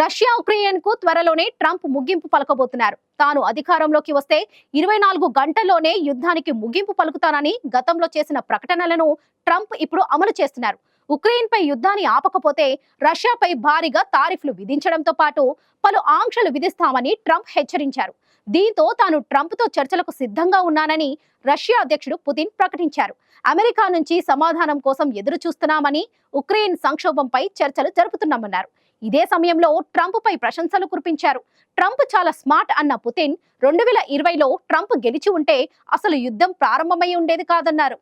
Russia ఉక్రెయిన్కు త్వరలోనే Trump ముగింపు పలకబోతున్నారు. తాను అధికారంలోకి వస్తే ఇరవై నాలుగు గంటల్లోనే యుద్ధానికి ముగింపు పలుకుతానని గతంలో చేసిన ప్రకటనలను ట్రంప్ ఇప్పుడు అమలు చేస్తున్నారు. ఉక్రెయిన్ పై యుద్ధాన్ని ఆపకపోతే రష్యాపై భారీగా తారిఫ్లు విధించడంతో పాటు పలు ఆంక్షలు విధిస్తామని ట్రంప్ హెచ్చరించారు. దీంతో తాను ట్రంప్తో చర్చలకు సిద్ధంగా ఉన్నానని రష్యా అధ్యక్షుడు పుతిన్ ప్రకటించారు. అమెరికా నుంచి సమాధానం కోసం ఎదురు చూస్తున్నామని ఉక్రెయిన్ సంక్షోభంపై చర్చలు జరుపుతున్నామన్నారు. ఇదే సమయంలో ట్రంప్ పై ప్రశంసలు కురిపించారు. ట్రంప్ చాలా స్మార్ట్ అన్న పుతిన్ రెండు వేల ఇరవైలో ట్రంప్ గెలిచి ఉంటే అసలు యుద్ధం ప్రారంభమై ఉండేది కాదన్నారు.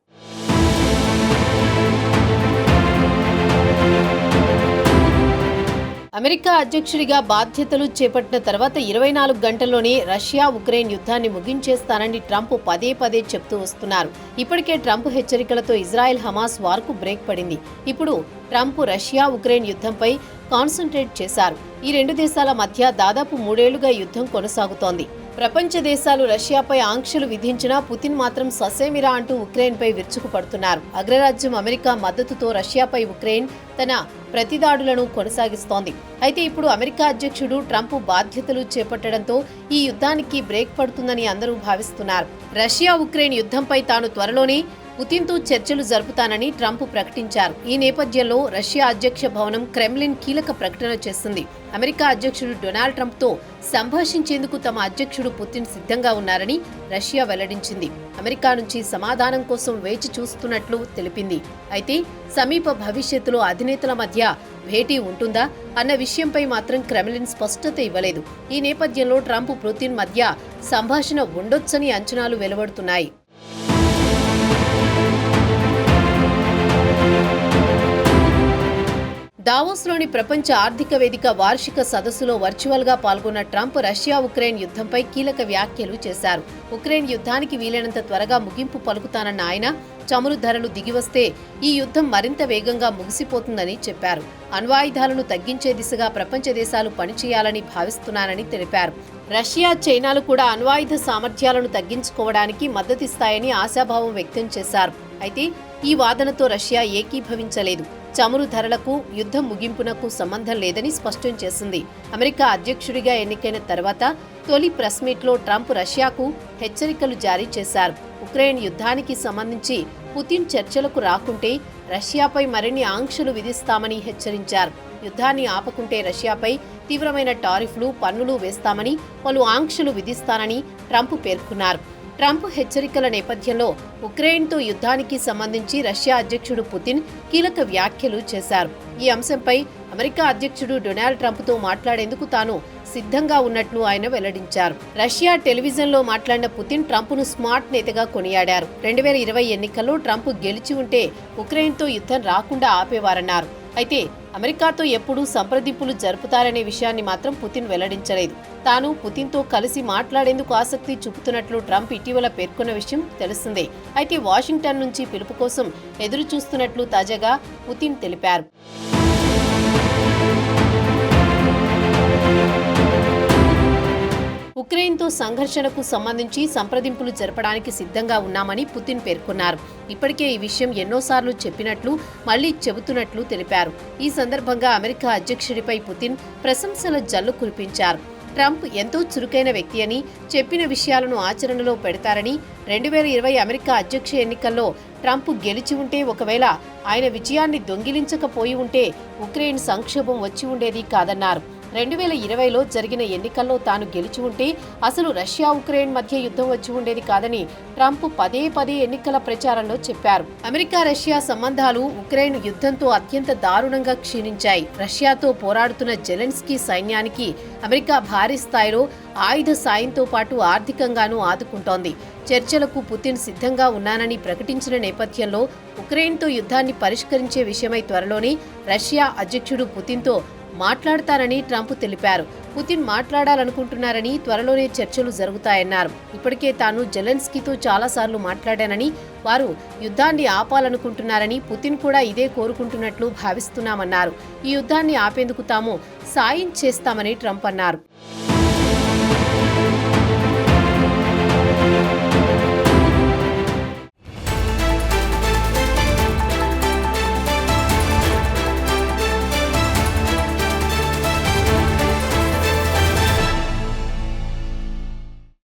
అమెరికా అధ్యక్షుడిగా బాధ్యతలు చేపట్టిన తర్వాత ఇరవై నాలుగు గంటల్లోనే రష్యా ఉక్రెయిన్ యుద్ధాన్ని ముగించేస్తానని ట్రంప్ పదే పదే చెప్తూ వస్తున్నారు. ఇప్పటికే ట్రంప్ హెచ్చరికలతో ఇజ్రాయెల్ హమాస్ వార్కు బ్రేక్ పడింది. ఇప్పుడు ట్రంప్ రష్యా ఉక్రెయిన్ యుద్ధంపై కాన్సన్ట్రేట్ చేశారు. ఈ రెండు దేశాల మధ్య దాదాపు మూడేళ్ళుగా యుద్ధం కొనసాగుతోంది. ప్రపంచ దేశాలు రష్యాపై ఆంక్షలు విధించినా పుతిన్ మాత్రం ససేమిరా అంటూ ఉక్రెయిన్పై విరుచుకుపడుతున్నారు. అగ్రరాజ్యం అమెరికా మద్దతుతో రష్యాపై ఉక్రెయిన్ తన ప్రతిదాడులను కొనసాగిస్తోంది. అయితే ఇప్పుడు అమెరికా అధ్యక్షుడు ట్రంప్ బాధ్యతలు చేపట్టడంతో ఈ యుద్ధానికి బ్రేక్ పడుతుందని అందరూ భావిస్తున్నారు. రష్యా ఉక్రెయిన్ యుద్ధంపై తాను త్వరలోనే పుతిన్తో చర్చలు జరుపుతానని ట్రంప్ ప్రకటించారు. ఈ నేపథ్యంలో రష్యా అధ్యక్ష భవనం క్రెమ్లిన్ కీలక ప్రకటన చేసింది అమెరికా అధ్యక్షుడు డొనాల్డ్ ట్రంప్తో సంభాషించేందుకు తమ అధ్యక్షుడు పుతిన్ సిద్ధంగా ఉన్నారని రష్యా వెల్లడించింది. అమెరికా నుంచి సమాధానం కోసం వేచి చూస్తున్నట్లు తెలిపింది. అయితే సమీప భవిష్యత్తులో అధినేతల మధ్య భేటీ ఉంటుందా అన్న విషయంపై మాత్రం క్రెమ్లిన్ స్పష్టత ఇవ్వలేదు. ఈ నేపథ్యంలో ట్రంప్ పుతిన్ మధ్య సంభాషణ ఉండొచ్చని అంచనాలు వెలువడుతున్నాయి. దావోస్లోని ప్రపంచ ఆర్థిక వేదిక వార్షిక సదస్సులో వర్చువల్గా పాల్గొన్న ట్రంప్ రష్యా ఉక్రెయిన్ యుద్ధంపై కీలక వ్యాఖ్యలు చేశారు. ఉక్రెయిన్ యుద్ధానికి వీలైనంత త్వరగా ముగింపు పలుకుతానన్న ఆయన చమురు ధరలు దిగివస్తే ఈ యుద్ధం మరింత వేగంగా ముగిసిపోతుందని చెప్పారు. అణ్వాయుధాలను తగ్గించే దిశగా ప్రపంచ దేశాలు పనిచేయాలని భావిస్తున్నానని తెలిపారు. రష్యా చైనాలు కూడా అణ్వాయుధ సామర్థ్యాలను తగ్గించుకోవడానికి మద్దతిస్తాయని ఆశాభావం వ్యక్తం చేశారు. అయితే ఈ వాదనతో రష్యా ఏకీభవించలేదు. చమురు ధరలకు యుద్ధం ముగింపునకు సంబంధం లేదని స్పష్టం చేసింది. అమెరికా అధ్యక్షుడిగా ఎన్నికైన తర్వాత తొలి ప్రెస్ మీట్లో ట్రంప్ రష్యాకు హెచ్చరికలు జారీ చేశారు. ఉక్రెయిన్ యుద్ధానికి సంబంధించి పుతిన్ చర్చలకు రాకుంటే రష్యాపై మరిన్ని ఆంక్షలు విధిస్తామని హెచ్చరించారు. యుద్ధాన్ని ఆపకుంటే రష్యాపై తీవ్రమైన టారిఫ్లు పన్నులు వేస్తామని పలు ఆంక్షలు విధిస్తానని ట్రంప్ పేర్కొన్నారు. ట్రంప్ హెచ్చరికల నేపథ్యంలో ఉక్రెయిన్తో యుద్ధానికి సంబంధించి రష్యా అధ్యక్షుడు పుతిన్ కీలక వ్యాఖ్యలు చేశారు. ఈ అంశంపై అమెరికా అధ్యక్షుడు డొనాల్డ్ ట్రంప్తో మాట్లాడేందుకు తాను సిద్ధంగా ఉన్నట్లు ఆయన వెల్లడించారు. రష్యా టెలివిజన్లో మాట్లాడిన పుతిన్ ట్రంప్ను స్మార్ట్ నేతగా కొనియాడారు. రెండు వేల ఇరవై ఎన్నికల్లో ట్రంప్ గెలిచి ఉంటే ఉక్రెయిన్తో యుద్ధం రాకుండా ఆపేవారన్నారు. అయితే అమెరికాతో ఎప్పుడూ సంప్రదింపులు జరుపుతారనే విషయాన్ని మాత్రం పుతిన్ వెల్లడించలేదు. తాను పుతిన్తో కలిసి మాట్లాడేందుకు ఆసక్తి చూపుతున్నట్లు ట్రంప్ ఇటీవల పేర్కొన్న విషయం తెలుస్తుంది. అయితే వాషింగ్టన్ నుంచి పిలుపు కోసం ఎదురు చూస్తున్నట్లు తాజాగా పుతిన్ తెలిపారు. ఉక్రెయిన్తో సంఘర్షణకు సంబంధించి సంప్రదింపులు జరపడానికి సిద్ధంగా ఉన్నామని పుతిన్ పేర్కొన్నారు. ఇప్పటికే ఈ విషయం ఎన్నోసార్లు చెప్పినట్లు మళ్ళీ చెబుతున్నట్లు తెలిపారు. ఈ సందర్భంగా అమెరికా అధ్యక్షుడిపై పుతిన్ ప్రశంసల జల్లు కురిపించారు. ట్రంప్ ఎంతో చురుకైన వ్యక్తి అని చెప్పిన విషయాలను ఆచరణలో పెడతారని రెండు వేల ఇరవై అమెరికా అధ్యక్ష ఎన్నికల్లో ట్రంప్ గెలిచి ఉంటే ఒకవేళ ఆయన విజయాన్ని దొంగిలించకపోయి ఉంటే ఉక్రెయిన్ సంక్షోభం వచ్చి ఉండేది కాదన్నారు. రెండు వేల ఇరవైలో జరిగిన ఎన్నికల్లో తాను గెలిచి ఉంటే అసలు రష్యా ఉక్రెయిన్ మధ్య యుద్ధం వచ్చి ఉండేది కాదని ట్రంప్ పదే పదే ఎన్నికల ప్రచారంలో చెప్పారు. అమెరికా రష్యా సంబంధాలు ఉక్రెయిన్ యుద్ధంతో అత్యంత దారుణంగా క్షీణించాయి. రష్యాతో పోరాడుతున్న జెలెన్స్కీ సైన్యానికి అమెరికా భారీ స్థాయిలో ఆయుధ సాయంతో పాటు ఆర్థికంగానూ ఆదుకుంటోంది. చర్చలకు పుతిన్ సిద్ధంగా ఉన్నానని ప్రకటించిన నేపథ్యంలో ఉక్రెయిన్తో యుద్ధాన్ని పరిష్కరించే విషయమై త్వరలోనే రష్యా అధ్యక్షుడు పుతిన్తో మాట్లాడతారని ట్రంప్ తెలిపారు. పుతిన్ మాట్లాడాలనుకుంటున్నారని త్వరలోనే చర్చలు జరుగుతాయన్నారు. ఇప్పటికే తాను జెలెన్స్కీతో చాలాసార్లు మాట్లాడానని వారు యుద్ధాన్ని ఆపాలనుకుంటున్నారని పుతిన్ కూడా ఇదే కోరుకుంటున్నట్లు భావిస్తున్నామన్నారు. ఈ యుద్ధాన్ని ఆపేందుకు తాము సాయం చేస్తామని ట్రంప్ అన్నారు.